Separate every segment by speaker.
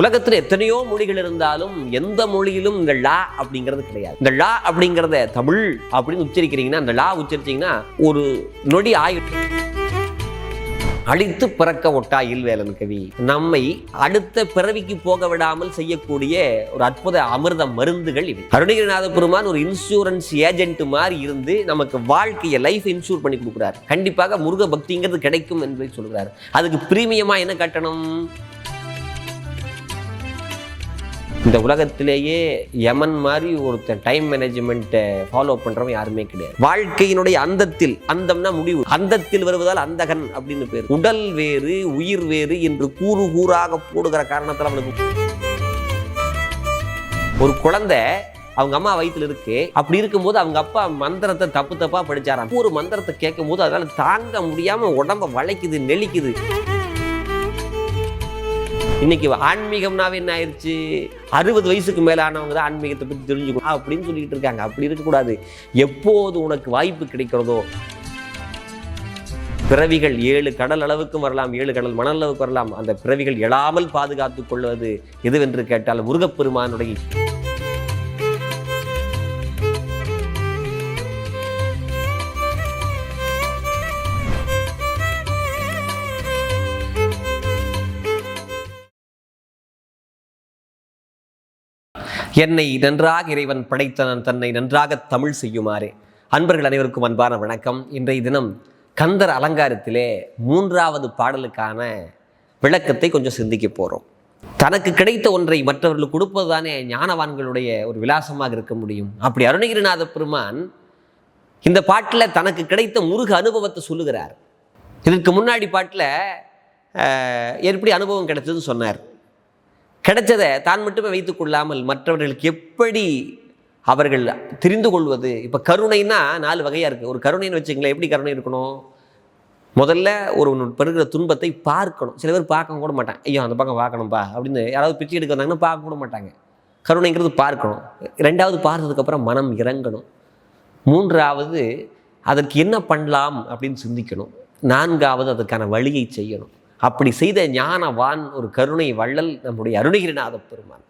Speaker 1: உலகத்தில் எத்தனையோ மொழிகள் இருந்தாலும் எந்த மொழியிலும் இந்த லா அப்படிங்கிறது கிடையாது. இந்த லா அப்படிங்கிறத தமிழ் அப்படின்னு உச்சரிக்கிறீங்கன்னா அந்த லா உச்சரிச்சீங்கன்னா ஒரு நொடி ஆயுள் அழித்து பிறக்க ஒட்டா இல்வேலன் கவி நம்மை அடுத்த பிறவிக்கு போக விடாமல் செய்யக்கூடிய ஒரு அற்புத அமிர்த மருந்துகள் இவை. அருணகிரிநாத பெருமான் ஒரு இன்சூரன்ஸ் ஏஜென்ட் மாதிரி இருந்து நமக்கு வாழ்க்கையை லைஃப் இன்சூர் பண்ணி கொடுக்குறாரு. கண்டிப்பாக முருக பக்திங்கிறது கிடைக்கும் என்பதை சொல்கிறார் அதுக்கு பிரீமியமா என்ன கட்டணம்? இந்த உலகத்திலேயே யமன் மாதிரி ஒருத்தன் டைம் மேனேஜ்மெண்ட்டை ஃபாலோ பண்றவன் யாருமே கிடையாது. வாழ்க்கையினுடைய அந்தத்தில் அந்தம்னா முடிவு. அந்தத்தில் வருவதால் அந்தகன் அப்படின்னு பேர். உடல் வேறு உயிர் வேறு என்று கூறு கூறாக போடுகிற காரணத்தில் அவனுக்கு ஒரு குழந்தை அவங்க அம்மா வயித்துல இருக்கு. அப்படி இருக்கும்போது அவங்க அப்பா மந்திரத்தை தப்பு தப்பா படிச்சாராம். ஒரு மந்திரத்தை கேட்கும் போது அதனால தாங்க முடியாம உடம்ப வளைக்குது நெளிக்குது. இன்னைக்கு ஆன்மீகம்னாவே என்ன ஆயிடுச்சு அறுபது வயசுக்கு மேலானவங்க தான் ஆன்மீகத்தை பத்தி தெரிஞ்சுக்கணும். அப்படின்னு சொல்லிட்டு இருக்காங்க. அப்படி இருக்கக்கூடாது. எப்போது உனக்கு வாய்ப்பு கிடைக்கிறதோ பிறவிகள் ஏழு கடல் அளவுக்கும் வரலாம் ஏழு கடல் மணல் அளவுக்கு வரலாம். அந்த பிறவிகள் எழாமல் பாதுகாத்துக் கொள்வது எதுவென்று கேட்டால் முருகப்பெருமானுடைய என்னை நன்றாக இறைவன் படைத்தனன் தன்னை நன்றாக தமிழ் செய்யுமாறு. அன்பர்கள் அனைவருக்கும் அன்பான வணக்கம். இன்றைய தினம் கந்தர் அலங்காரத்திலே மூன்றாவது பாடலுக்கான விளக்கத்தை கொஞ்சம் சிந்திக்க போகிறோம் தனக்கு கிடைத்த ஒன்றை மற்றவர்களுக்கு கொடுப்பது தானே ஞானவான்களுடைய ஒரு விலாசமாக இருக்க முடியும். அப்படி அருணகிரிநாத பெருமான் இந்த பாட்டில் தனக்கு கிடைத்த முருக அனுபவத்தை சொல்லுகிறார். இதற்கு முன்னாடி பாட்டில் எப்படி அனுபவம் கிடைச்சதுன்னு சொன்னார். கிடைச்சதை தான் மட்டுமே வைத்துக் கொள்ளாமல் மற்றவர்களுக்கு எப்படி அவர்கள் தெரிந்து கொள்வது? இப்போ கருணைன்னா நாலு வகையாக இருக்குது ஒரு கருணைன்னு வச்சுங்களேன் எப்படி கருணை இருக்கணும்? முதல்ல ஒரு பெறுகிற துன்பத்தை பார்க்கணும். சில பேர் பார்க்க கூட மாட்டாங்க. ஐயோ அந்த பக்கம் பார்க்கணும்ப்பா அப்படின்னு யாராவது பிச்சை எடுக்க வந்தாங்கன்னா பார்க்க கூட மாட்டாங்க. கருணைங்கிறது பார்க்கணும். ரெண்டாவது பார்த்ததுக்கப்புறம் மனம் இறங்கணும். மூன்றாவது அதற்கு என்ன பண்ணலாம் அப்படின்னு சிந்திக்கணும். நான்காவது அதற்கான வழியை செய்யணும். அப்படி செய்த ஞானவான் ஒரு கருணை வள்ளல் நம்முடைய அருணகிரிநாத பெருமான்.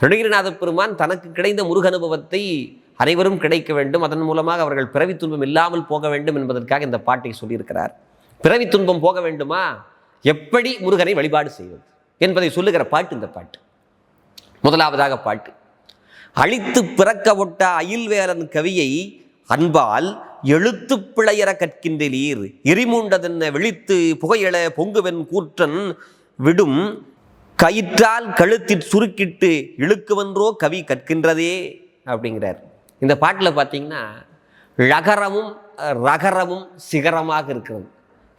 Speaker 1: அருணகிரிநாத பெருமான் தனக்கு கிடைத்த முருக அனுபவத்தை அனைவரும் கிடைக்க வேண்டும். அதன் மூலமாக அவர்கள் பிறவி துன்பம் இல்லாமல் போக வேண்டும் என்பதற்காக இந்த பாட்டை சொல்லியிருக்கிறார். பிறவி துன்பம் போக வேண்டுமா? எப்படி முருகனை வழிபாடு செய்வது? என்பதை சொல்லுகிற பாட்டு இந்த பாட்டு. முதலாவதாக பாட்டு. அழித்து பிறக்க ஒட்ட அயில்வேலன் கவியை அன்பால் எழுத்து பிழையற கற்கின்றீர் எரிமூண்டதென்ன விழித்து புகையள பொங்குவென் கூற்றன் விடும். கயிற்றால் கழுத்தில் சுருக்கிட்டு இழுக்குவன்றோ கவி கற்கின்றதே அப்படிங்கிறார். இந்த பாட்டில் பார்த்தீங்கன்னா லகரமும் ரகரமும் சிகரமாக இருக்கிறது.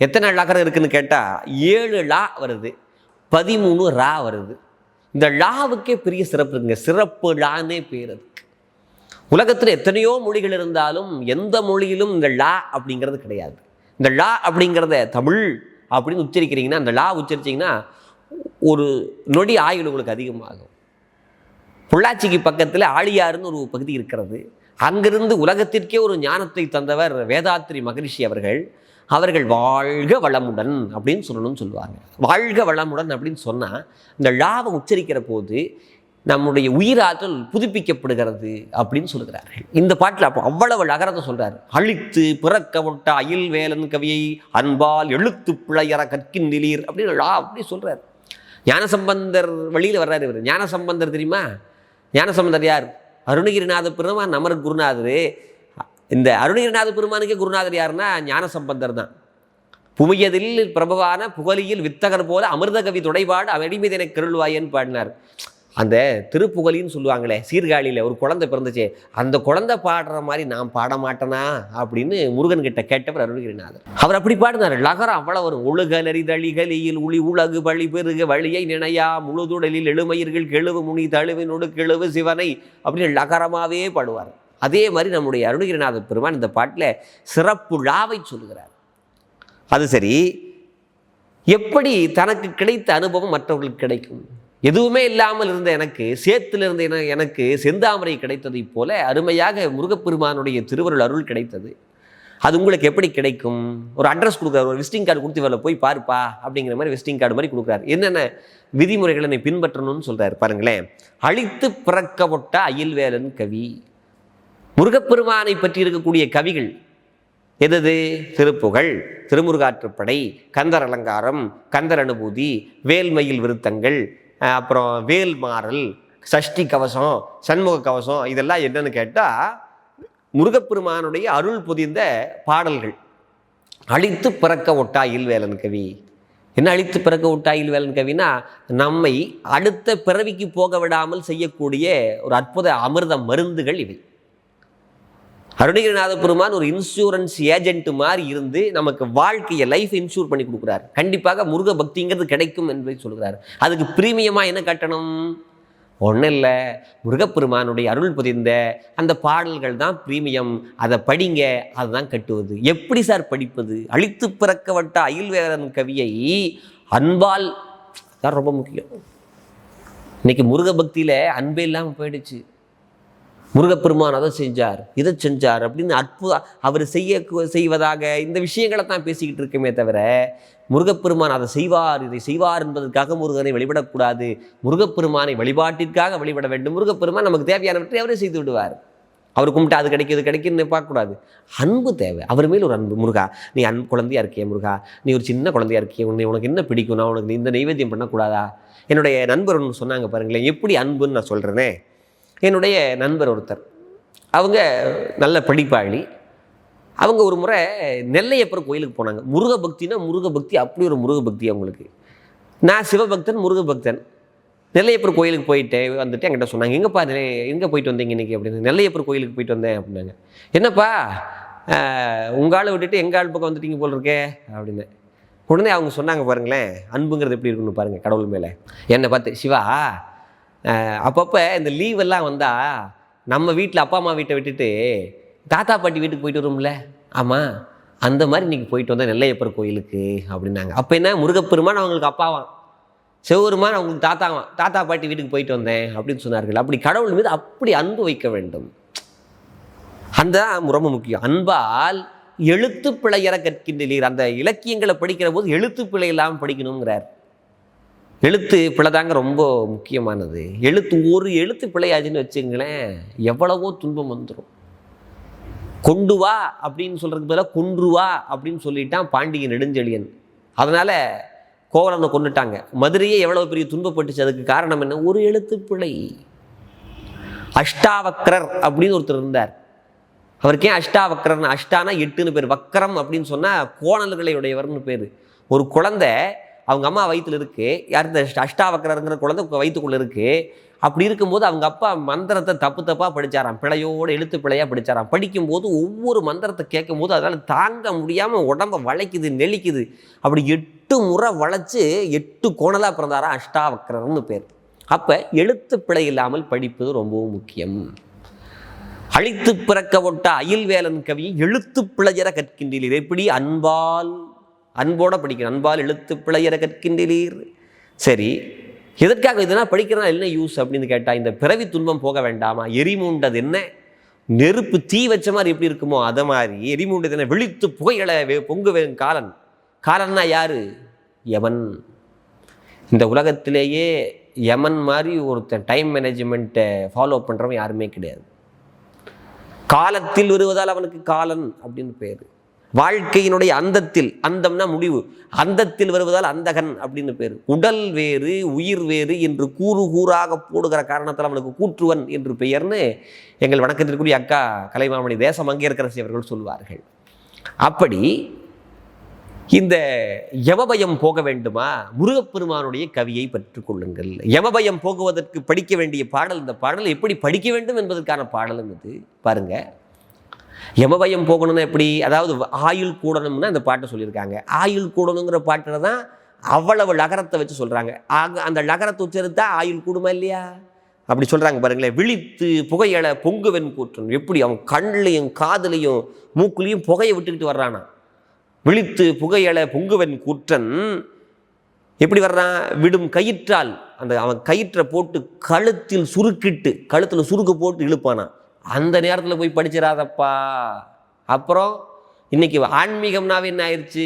Speaker 1: எத்தனை லகரம் இருக்குன்னு கேட்டால் ஏழு லா வருது பதிமூணு ரா வருது. இந்த லாவுக்கே பெரிய சிறப்பு இருக்குங்க. சிறப்பு லான்னே பேர் அது. உலகத்தில் எத்தனையோ மொழிகள் இருந்தாலும் எந்த மொழியிலும் இந்த லா அப்படிங்கிறது கிடையாது. இந்த லா அப்படிங்கிறத தமிழ் அப்படின்னு உச்சரிக்கிறீங்கன்னா அந்த லா உச்சரிச்சிங்கன்னா ஒரு நொடி ஆயுள் உங்களுக்கு அதிகமாகும். பொள்ளாச்சிக்கு பக்கத்தில் ஆழியாருன்னு ஒரு பகுதி இருக்கிறது. அங்கிருந்து உலகத்திற்கே ஒரு ஞானத்தை தந்தவர் வேதாத்ரி மகரிஷி அவர்கள். அவர்கள் வாழ்க வளமுடன் அப்படின்னு சொல்லணும்னு சொல்லுவாங்க. வாழ்க வளமுடன் அப்படின்னு சொன்னால் இந்த லாவை உச்சரிக்கிற போது நம்முடைய உயிராற்றல் புதுப்பிக்கப்படுகிறது அப்படின்னு சொல்கிறார்கள் இந்த பாட்டில் அப்போ அவ்வளவு நகரத்தை சொல்கிறார் அழித்து பிறக்க விட்ட அயில் வேலன் கவியை அன்பால் எழுத்து பிழையற நிலீர் அப்படின்னு லா அப்படி சொல்கிறார் ஞானசம்பந்தர் வழியில் வர்றாரு இவர். ஞானசம்பந்தர் தெரியுமா? ஞானசம்பந்தர் யார்? அருணகிரிநாத பெருமான் நமர் குருநாதர். இந்த அருணகிரிநாத பெருமானுக்கே குருநாதர் யாருன்னா? ஞானசம்பந்தர் தான். புமியதில் பிரபவான புகழியில் வித்தகர் போல அமிர்த கவி துடைபாடு அடிமீதனை கருள்வாயன்னு பாடினார். அந்த திருப்புகழின்னு சொல்லுவாங்களே சீர்காழியில் ஒரு குழந்தை பிறந்துச்சே அந்த குழந்தை பாடுற மாதிரி நான் பாட மாட்டேனா? அப்படின்னு முருகன் கிட்ட கேட்டவர் அருணகிரிநாதர் அவர் அப்படி பாடினார் லகரம் அவ்வளவு வரும் ஒழுக நெறிதழிகளில் உளி உலகு வழி பெருக வழியை நினையா? முழுதுடலில் எழுமயிர்கள் கெழுவு முனி தழுவினோடு கெழுவு சிவனை அப்படின்னு லகரமாகவே பாடுவார். அதே மாதிரி நம்முடைய அருணகிரிநாத பெருமான் இந்த பாட்டில் சிறப்பு லாவை சொல்லுகிறார். அது சரி எப்படி தனக்கு கிடைத்த அனுபவம் மற்றவர்களுக்கு கிடைக்கும்? எதுவுமே இல்லாமல் இருந்த எனக்கு சேத்துல இருந்த என- எனக்கு செந்தாமரை கிடைத்ததைப் போல அருமையாக முருகப்பெருமானுடைய திருவருள் அருள் கிடைத்தது. அது உங்களுக்கு எப்படி கிடைக்கும்? ஒரு அட்ரஸ் கொடுக்குறாரு ஒரு விசிட்டிங் கார்டு கொடுத்து வரல போய் பாருப்பா அப்படிங்கிற மாதிரி விசிட்டிங் கார்டு மாதிரி கொடுக்குறாரு. என்னென்ன விதிமுறைகளை நீ பின்பற்றணும்னு சொல்கிறாரு பாருங்களேன். அழித்து பிறக்கப்பட்ட அயில்வேலன் கவி. முருகப்பெருமானை பற்றி இருக்கக்கூடிய கவிகள் எதது? திருப்புகழ் திருமுருகாற்றுப்படை கந்தர் அலங்காரம் கந்தர் அனுபூதி வேல்மயில் விருத்தங்கள் அப்புறம் வேல் மாறல் சஷ்டி கவசம் சண்முக கவசம் இதெல்லாம் என்னன்னு கேட்டால் முருகப்பெருமானுடைய அருள் புதிந்த பாடல்கள். அழித்து பிறக்க ஒட்டா இல்வேலன் கவி. என்ன அழித்து பிறக்க ஒட்டா இல்வேலன் கவினா நம்மை அடுத்த பிறவிக்கு போக விடாமல் செய்யக்கூடிய ஒரு அற்புத அமிர்த மருந்துகள் இவை. அருணகிரிநாத பெருமான் ஒரு இன்சூரன்ஸ் ஏஜென்ட் மாதிரி இருந்து நமக்கு வாழ்க்கையை லைஃப் இன்சூர் பண்ணி கொடுக்குறாரு. கண்டிப்பாக முருக பக்திங்கிறது கிடைக்கும் என்பதை சொல்கிறார். அதுக்கு பிரீமியமாக என்ன கட்டணம்? ஒன்றும் இல்லை. முருகப்பெருமானுடைய அருள் புதிந்த அந்த பாடல்கள் தான் பிரீமியம். அதை படிங்க அதுதான் கட்டுவது. எப்படி சார் படிப்பது? அழித்து பிறக்கவட்ட அயில்வேரன் கவியை அன்பால் தான் ரொம்ப முக்கியம். இன்னைக்கு முருக பக்தியில் அன்பே இல்லாமல் போயிடுச்சு. முருகப்பெருமான் அதை செஞ்சார் இதை செஞ்சார் அப்படின்னு அற்புத அவர் செய்ய செய்வதாக இந்த விஷயங்களை தான் பேசிக்கிட்டு இருக்கமே தவிர முருகப்பெருமான் அதை செய்வார் இதை செய்வார் என்பதற்காக முருகனை வழிபடக்கூடாது. முருகப்பெருமானை வழிபாட்டிற்காக வழிபட வேண்டும். முருகப்பெருமான் நமக்கு தேவையானவற்றை அவரே செய்து விடுவார். அவர் கும்பிட்டு அது கிடைக்கிறது கிடைக்குன்னு பார்க்கக்கூடாது. அன்பு தேவை. அவர் மேல் ஒரு அன்பு. முருகா நீ அன்பு குழந்தையாக இருக்கிய முருகா. நீ ஒரு சின்ன குழந்தையா இருக்கிய. உன்னை உனக்கு என்ன பிடிக்கும் நான் உனக்கு இந்த நைவேத்தியம் பண்ணக்கூடாதா? என்னுடைய நண்பர் ஒன்று சொன்னாங்க பாருங்களேன் எப்படி அன்புன்னு நான் சொல்கிறேனே என்னுடைய நண்பர் ஒருத்தர். அவங்க நல்ல படிப்பாளி. அவங்க ஒரு முறை நெல்லையப்பர் கோயிலுக்கு போனாங்க. முருக பக்தினா முருக பக்தி அப்படி ஒரு முருக பக்தி அவங்களுக்கு. நான் சிவபக்தன் முருக பக்தன். நெல்லையப்பர் கோயிலுக்கு போயிட்டு வந்துட்டு என்கிட்ட சொன்னாங்க எங்கப்பா நிலை எங்கே போயிட்டு வந்தீங்க இன்னைக்கு? அப்படின்னு. நெல்லையப்பர் கோயிலுக்கு போயிட்டு வந்தேன் அப்படின்னாங்க. என்னப்பா உங்கள் ஆளை விட்டுட்டு எங்கள் ஆள் பக்கம் வந்துட்டீங்க போல் இருக்கே? அப்படின்னு. உடனே அவங்க சொன்னாங்க பாருங்களேன் அன்புங்கிறது எப்படி இருக்குன்னு பாருங்கள் கடவுள் மேலே. என்னை பார்த்து சிவா அப்பப்போ இந்த லீவ் எல்லாம் வந்தால் நம்ம வீட்டில் அப்பா அம்மா வீட்டை விட்டுட்டு தாத்தா பாட்டி வீட்டுக்கு போயிட்டு வரோம்ல? ஆமாம் அந்த மாதிரி இன்றைக்கி போயிட்டு வந்தால் நெல்லையப்பர் கோயிலுக்கு அப்படின்னாங்க. அப்போ என்ன? முருகப்பெருமான் அவங்களுக்கு அப்பாவான் சிவபெருமான் அவங்களுக்கு தாத்தாவான் தாத்தா பாட்டி வீட்டுக்கு போயிட்டு வந்தேன் அப்படின்னு சொன்னார்கள். அப்படி கடவுள் மீது அப்படி அன்பு வைக்க வேண்டும். அந்த ரொம்ப முக்கியம். அன்பால் எழுத்து பிழையற கற்கின்றீர். அந்த இலக்கியங்களை படிக்கிற போது எழுத்து பிழை இல்லாமல் படிக்கணுங்கிறார் எழுத்து பிழைதாங்க ரொம்ப முக்கியமானது. எழுத்து ஒரு எழுத்து பிழையாச்சுன்னு வச்சுங்களேன் எவ்வளவோ துன்பம் வந்துடும் கொண்டு வா அப்படின்னு சொல்றதுக்கு பதிலாக கொன்று வா அப்படின்னு சொல்லிட்டான் பாண்டிய நெடுஞ்செழியன். அதனால் கோவலனை கொண்டுட்டாங்க மதுரையே எவ்வளவு பெரிய துன்பப்பட்டுச்சு அதுக்கு காரணம் என்ன? ஒரு எழுத்து பிழை. அஷ்டாவக்ரர் அப்படின்னு ஒருத்தர் இருந்தார். அவருக்கு ஏன் அஷ்டாவக்ரர்னு? அஷ்டானா எட்டுன்னு பேர். வக்கரம் அப்படின்னு சொன்னால் கோணல்களை உடையவர்னு பேர். ஒரு குழந்தை அவங்க அம்மா வயிற்றுல இருக்குது யார் இந்த அஷ்டாவக்கரங்கிற குழந்தை வயிற்றுக்குள்ளே இருக்குது அப்படி இருக்கும்போது அவங்க அப்பா மந்திரத்தை தப்பு தப்பாக படிச்சாராம். பிழையோடு எழுத்து பிழையாக படிச்சாராம். படிக்கும்போது ஒவ்வொரு மந்திரத்தை கேட்கும் போது அதனால் தாங்க முடியாமல் உடம்ப வளைக்குது நெளிக்குது. அப்படி எட்டு முறை வளைச்சு எட்டு கோணலாக பிறந்தாராம் அஷ்டாவக்கரர்னு பேர். அப்போ எழுத்து பிழை இல்லாமல் படிப்பது ரொம்பவும் முக்கியம். அழித்து பிறக்க ஒட்ட அயில்வேலன் கவியை எழுத்து பிழையற கற்கின்றீர்கள் எப்படி? அன்பால் அன்போட படிக்கணும் அன்பால் எழுத்து பிழையற கற்கின்றீர். சரி எதற்காக இதெல்லாம் படிக்கிறதா என்ன யூஸ் அப்படின்னு கேட்டால் இந்த பிறவி துன்பம் போக வேண்டாமா? எரிமூண்டது என்ன? நெருப்பு தீ வச்ச மாதிரி எப்படி இருக்குமோ அதை மாதிரி. எரிமூண்டது என்ன? விழித்து புகைகளை பொங்கு காலன். காலன்னா யாரு? யமன். இந்த உலகத்திலேயே யமன் மாதிரி ஒருத்தன் டைம் மேனேஜ்மெண்ட்டை ஃபாலோ பண்ணுறவன் யாருமே கிடையாது. காலத்தில் வருவதால் அவனுக்கு காலன் அப்படின்னு பேர். வாழ்க்கையினுடைய அந்தத்தில் அந்தம்னா முடிவு. அந்தத்தில் வருவதால் அந்தகன் அப்படின்னு பேர். உடல் வேறு உயிர் வேறு என்று கூறு கூறாக போடுகிற காரணத்தால் அவனுக்கு கூற்றுவன் என்று பெயர்னு எங்கள் வணக்கத்திற்குரிய அக்கா கலைமாமணி தேசம் அங்கேற்கரசி அவர்கள் சொல்வார்கள். அப்படி இந்த யமபயம் போக வேண்டுமா? முருகப்பெருமானுடைய கவியை பெற்றுக்கொள்ளுங்கள் யமபயம் போகுவதற்கு படிக்க வேண்டிய பாடல் இந்த பாடல் எப்படி படிக்க வேண்டும் என்பதற்கான பாடலும் இது பாருங்கள் யமபயம் போகணும்னா எப்படி? அதாவது ஆயுள் கூடணும்னா இந்த பாட்டை சொல்லியிருக்காங்க. ஆயுள் கூடணுங்கிற பாட்டில் தான் அவ்வளவு லகரத்தை வச்சு சொல்கிறாங்க ஆக அந்த லகரத்தை உச்சரித்தா ஆயுள் கூடுமா இல்லையா? அப்படி சொல்கிறாங்க பாருங்களேன். விழித்து புகையலை பொங்குவெண் கூற்றன். எப்படி அவன் கண்ணிலையும் காதலையும் மூக்குலையும் புகையை விட்டுக்கிட்டு வர்றானா? விழித்து புகையல பொங்குவன் கூற்றன் எப்படி வர்றான்? விடும் கயிற்றால். அந்த அவன் கயிற்றை போட்டு கழுத்தில் சுருக்கிட்டு கழுத்தில் சுருக்கு போட்டு இழுப்பானான் அந்த நேரத்தில் போய் படிச்சிடாதப்பா அப்புறம் இன்னைக்கு ஆன்மீகம்னாவே என்ன ஆயிடுச்சு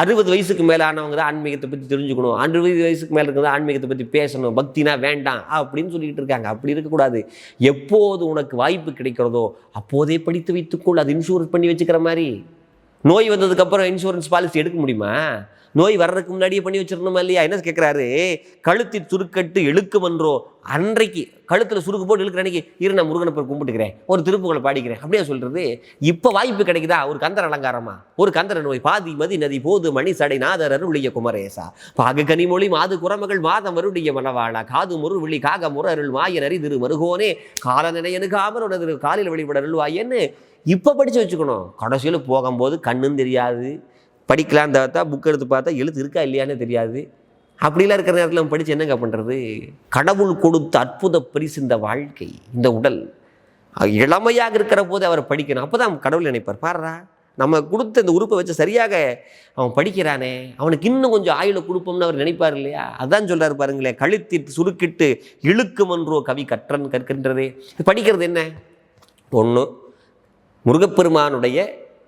Speaker 1: அறுபது வயசுக்கு மேலானவங்க தான் ஆன்மீகத்தை பற்றி தெரிஞ்சுக்கணும். அறுபது வயசுக்கு மேலே இருக்கிறத ஆன்மீகத்தை பற்றி பேசணும். பக்தினா வேண்டாம் அப்படின்னு சொல்லிக்கிட்டு இருக்காங்க. அப்படி இருக்கக்கூடாது. எப்போது உனக்கு வாய்ப்பு கிடைக்கிறதோ அப்போதே படித்து வைத்துக்கொள். அது இன்சூரன்ஸ் பண்ணி வச்சுக்கிற மாதிரி. நோய் வந்ததுக்கப்புறம் இன்சூரன்ஸ் பாலிசி எடுக்க முடியுமா? நோய் வர்றதுக்கு முன்னாடியே பண்ணி வச்சிருந்தோமா இல்லையா? என்ன கேட்குறாரு கழுத்தில் சுருக்கட்டு இழுக்குமன்றோ அன்றைக்கு கழுத்தில் சுருக்கு போட்டு இழுக்கிற அன்னைக்கு இரு நான் முருகனை போய் கும்பிட்டுக்கிறேன் ஒரு திருப்புகளை பாடிக்கிறேன் அப்படியே சொல்கிறது இப்போ வாய்ப்பு கிடைக்குதா? ஒரு கந்தர் அலங்காரமா? ஒரு கந்தர நோய் பாதி மதி நதி போது மணி சடை நாதர் அருளிய குமரேசா. பாகு கனிமொழி மாது குரமகள் மாதம் வருடைய மனவாளா காது முருவிழி காக முற அருள் மாய நரி திரு மருகோனே கால நினையனுக்கு ஆமர் உனது காலில் வழிபட அருள்வாயன்னு இப்போ படித்து வச்சுக்கணும். கடைசியில் போகும்போது கண்ணும் தெரியாது. படிக்கலான்னு பார்த்தா புக் எடுத்து பார்த்தா எழுத்து இருக்கா இல்லையானே தெரியாது. அப்படிலாம் இருக்கிற நேரத்தில் நம்ம படித்து என்னங்க பண்ணுறது கடவுள் கொடுத்த அற்புத பரிசு இந்த வாழ்க்கை இந்த உடல். இளமையாக இருக்கிற போது அவர் படிக்கணும். அப்போ தான் கடவுள் நினைப்பார். பாடுறா நம்ம கொடுத்த இந்த உறுப்பை வச்சு சரியாக அவன் படிக்கிறானே. அவனுக்கு இன்னும் கொஞ்சம் ஆயுளை கொடுப்போம்னு அவர் நினைப்பார் இல்லையா? அதான் சொல்கிறார் பாருங்களேன் கழுத்திட்டு சுருக்கிட்டு இழுக்குமன்றோ கவி கற்றன் கற்கின்றதே. படிக்கிறது என்ன? ஒன்று முருகப்பெருமானுடைய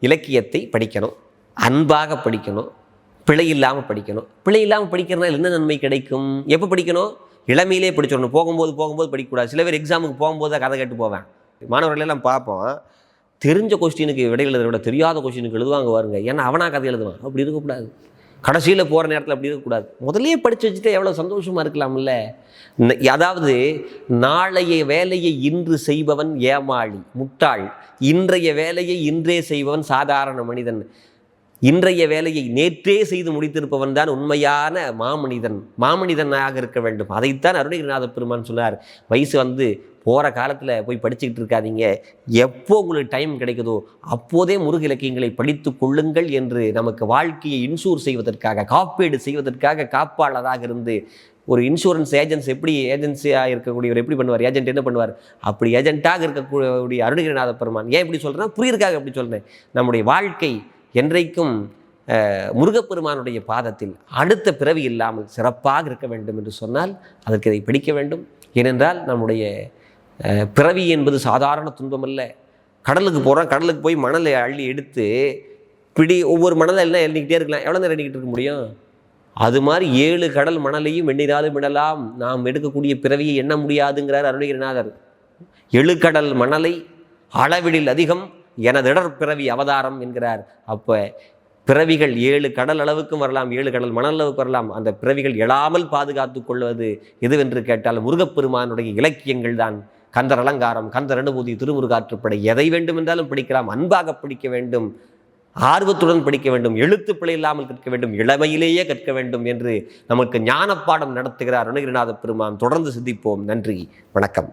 Speaker 1: இலக்கியத்தை படிக்கணும். அன்பாக படிக்கணும். பிழை இல்லாமல் படிக்கணும். பிழை இல்லாமல் படிக்கிறதுனால என்ன நன்மை கிடைக்கும்? எப்போ படிக்கணும்? இளமையிலே படிச்சிடணும். போகும்போது போகும்போது படிக்கக்கூடாது. சில பேர் எக்ஸாமுக்கு போகும்போது தான் கதை கேட்டு போவேன். மாணவர்கள் எல்லாம் பார்ப்போம். தெரிஞ்ச கொஸ்டினுக்கு விடை எழுதுறத விட தெரியாத கொஸ்டினுக்கு எழுதுவாங்க வாருங்க ஏன்னா அவனா கதை எழுதுவான். அப்படி இருக்கக்கூடாது. கடைசியில் போகிற நேரத்தில் அப்படி இருக்கக்கூடாது. முதலே படித்து வச்சுட்டு எவ்வளோ சந்தோஷமாக இருக்கலாம்ல? அதாவது நாளைய வேலையை இன்று செய்பவன் ஏமாளி முட்டாள். இன்றைய வேலையை இன்றே செய்பவன் சாதாரண மனிதன். இன்றைய வேலையை நேற்றே செய்து முடித்திருப்பவன் தான் உண்மையான மாமனிதன் மாமனிதனாக இருக்க வேண்டும். அதைத்தான் அருணகிரிநாத பெருமான் சொன்னார். வயசு வந்து போகிற காலத்தில் போய் படிச்சுக்கிட்டு இருக்காதீங்க. எப்போ உங்களுக்கு டைம் கிடைக்குதோ அப்போதே முருக இலக்கியங்களை படித்து கொள்ளுங்கள் என்று நமக்கு வாழ்க்கையை இன்சூர் செய்வதற்காக காப்பீடு செய்வதற்காக காப்பாளராக இருந்து ஒரு இன்சூரன்ஸ் ஏஜென்ட்ஸ் எப்படி ஏஜென்சியாக இருக்கக்கூடியவர் எப்படி பண்ணுவார் ஏஜென்ட் என்ன பண்ணுவார்? அப்படி ஏஜென்ட்டாக இருக்கக்கூடிய அருணகிரிநாத பெருமான். ஏன் இப்படி சொல்கிறேன் புரியிருக்காக அப்படி சொல்கிறேன் நம்முடைய வாழ்க்கை என்றைக்கும் முருகப்பெருமானுடைய பாதத்தில் அடுத்த பிறவி இல்லாமல் சிறப்பாக இருக்க வேண்டும் என்று சொன்னால் அதற்கு இதை படிக்க வேண்டும். ஏனென்றால் நம்முடைய பிறவி என்பது சாதாரண துன்பமல்ல. கடலுக்கு போகிறோம் கடலுக்கு போய் மணலை அள்ளி எடுத்து பிடி ஒவ்வொரு மணலை எல்லாம் எண்ணிக்கிட்டே இருக்கலாம். எவ்வளோ நேரம் எண்ணிக்கிட்டு இருக்க முடியும்? அது மாதிரி ஏழு கடல் மணலையும் எண்ணினாலும் விடலாம் நாம் எடுக்கக்கூடிய பிறவியை எண்ண முடியாதுங்கிறார் அருணகிரிநாதர். எழுக்கடல் மணலை அளவிடில் அதிகம் எனதிடர் பிறவி அவதாரம் என்கிறார். அப்போ பிறவிகள் ஏழு கடல் அளவுக்கும் வரலாம் ஏழு கடல் மணல் அளவுக்கு வரலாம். அந்த பிறவிகள் எழாமல் பாதுகாத்து கொள்வது எதுவென்று கேட்டால் முருகப்பெருமானுடைய இலக்கியங்கள் தான். கந்தர் அலங்காரம் கந்தர் அனுபூதி திருமுருகாற்றுப்படை எதை வேண்டுமென்றாலும் பிடிக்கலாம் அன்பாக பிடிக்க வேண்டும் ஆர்வத்துடன் படிக்க வேண்டும் எழுத்து பிழை இல்லாமல் கற்க வேண்டும் இளமையிலேயே கற்க வேண்டும் என்று நமக்கு ஞானப்பாடம் நடத்துகிறார் அருணகிரிநாத பெருமான். தொடர்ந்து சிந்திப்போம். நன்றி வணக்கம்.